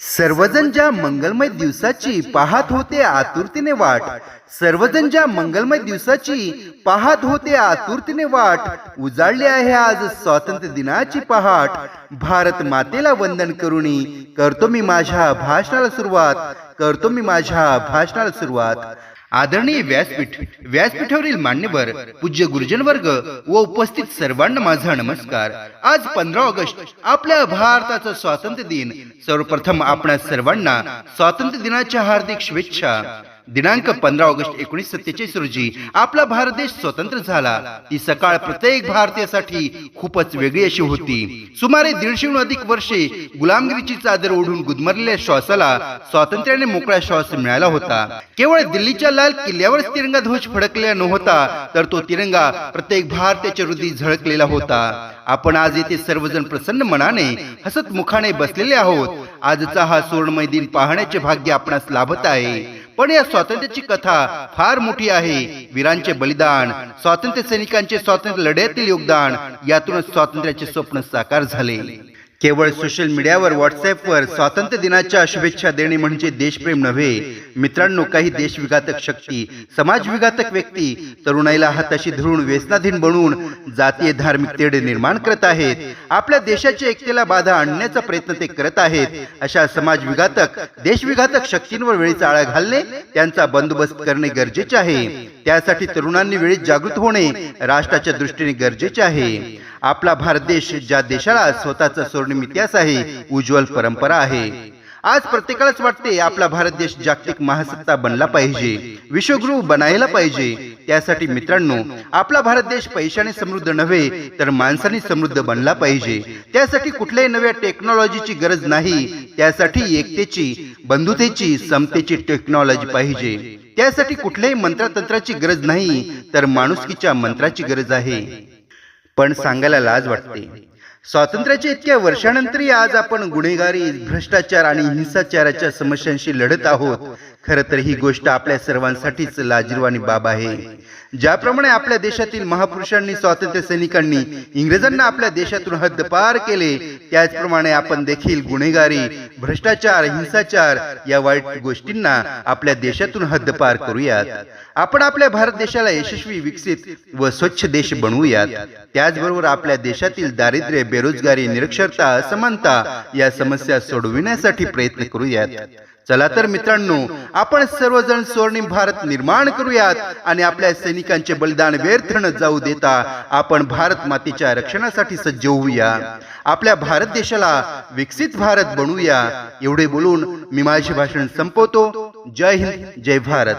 सर्वजण ज्या मंगलमय दिवसाची पाहत होते आतुरतेने वाट सर्वजण ज्या मंगलमय दिवसाची पाहत होते आतुरतेने वाट उजाडली आहे आज स्वातंत्र्य दिनाची पहाट. भारत मातेला वंदन करुणी करतो मी माझ्या भाषणाला सुरुवात करतो मी माझ्या भाषणाला सुरुवात. आदरणीय व्यासपीठ व्यासपीठावरील मान्यवर पूज्य गुरुजन वर्ग व उपस्थित सर्वांना माझा नमस्कार. आज पंधरा ऑगस्ट आपल्या भारताचा स्वातंत्र्य दिन. सर्वप्रथम आपण सर्वांना स्वातंत्र्य दिनाच्या हार्दिक शुभेच्छा. दिनांक पंधरा ऑगस्ट एकोणीस सत्तेचाळीस रोजी आपला भारत देश स्वतंत्र झाला. ती सकाळ प्रत्येक भारतीयासाठी खूपच वेगळी अशी होती. सुमारे दीडशेहून अधिक वर्षे गुलामगिरीची चादर ओढून गुदमरलेल्या श्वासाला स्वातंत्र्याने मोकळा श्वास मिळाला होता. केवळ दिल्लीच्या लाल किल्ल्यावरच तिरंगा ध्वज फडकलेला नव्हता तर तो तिरंगा प्रत्येक भारतीयाच्या हृदय झळकलेला होता. आपण आज येथे सर्वजण प्रसन्न मनाने हसत मुखाने बसलेले आहोत. आजचा हा सुवर्णमय दिन पाहण्याचे भाग्य आपणास लाभत आहे. पण या स्वातंत्र्याची कथा फार मोठी आहे. वीरांचे बलिदान स्वातंत्र्य सैनिकांचे स्वातंत्र्य लढ्यातील योगदान यातूनच स्वातंत्र्याचे स्वप्न साकार झाले. केवळ सोशल मीडियावर व्हॉट्सअपवर स्वातंत्र्य दिनाच्या शुभेच्छा देणे म्हणजे देशप्रेम नव्हे. मित्रांनो काही देशविघातक शक्ती समाजविघातक व्यक्ती तरुणाईला हाताशी धरून व्यसनाधीन बनवून जातीय धार्मिक तेढ निर्माण करत आहेत. आपल्या देशाच्या एकतेला बाधा आणण्याचा प्रयत्न ते करत आहेत. अशा समाजविघातक देशविघातक शक्तींवर वेळीचा आळा घालणे त्यांचा बंदोबस्त करणे गरजेचे आहे. त्यासाठी तरुणांनी वेळीच जागृत होणे राष्ट्राच्या दृष्टीने गरजेचे आहे. आपला भारत देश ज्या देशाला स्वतःचा स्वर्णिम इतिहास आहे उज्ज्वल परंपरा आहे. आज प्रत्येकालाच वाटते आपला भारत देश जागतिक महासत्ता बनला पाहिजे विश्वगुरु बनायला पाहिजे. त्यासाठी मित्रांनो आपला भारत देश पैशाने समृद्ध नव्हे तर माणसाने समृद्ध बनला पाहिजे. त्यासाठी कुठल्याही नव्या टेक्नॉलॉजीची गरज नाही. त्यासाठी एकतेची बंधुतेची समतेची टेक्नॉलॉजी पाहिजे. त्यासाठी कुठल्याही मंत्रतंत्राची गरज नाही तर माणुसकीच्या मंत्राची गरज आहे. पण सांगायला लाज वाटते. स्वातंत्र्याच्या इतक्या वर्षानंतरही आज आपण गुन्हेगारी भ्रष्टाचार आणि हिंसाचाराच्या समस्यांशी लढत आहोत. खरं तर ही गोष्ट आपल्या सर्वांसाठीच लाजीरवाणी बाब आहे. ज्याप्रमाणे आपल्या देशातील महापुरुषांनी स्वातंत्र्य सैनिकांनी इंग्रजांना आपल्या देशातून हद्दपार केले त्याचप्रमाणे आपण देखील गुन्हेगारी भ्रष्टाचार हिंसाचार या वाईट गोष्टींना आपल्या देशातून हद्दपार करूयात. आपण आपल्या भारत देशाला यशस्वी विकसित व स्वच्छ देश बनवूयात. त्याचबरोबर आपल्या देशातील दारिद्र्य बेरोजगारी निरक्षरता असमानता या समस्या सोडविण्यासाठी प्रयत्न करूयात. चला तर मित्रांनो आपण सर्वजण स्वर्णिम भारत निर्माण करूयात आणि आपल्या सैनिकांचे बलिदान व्यर्थ न जाऊ देता आपण भारत मातेच्या रक्षणासाठी सज्ज होऊया. आपल्या भारत देशाला विकसित भारत बनवूया. एवढे बोलून मी माझे भाषण संपवतो. जय हिंद जय भारत.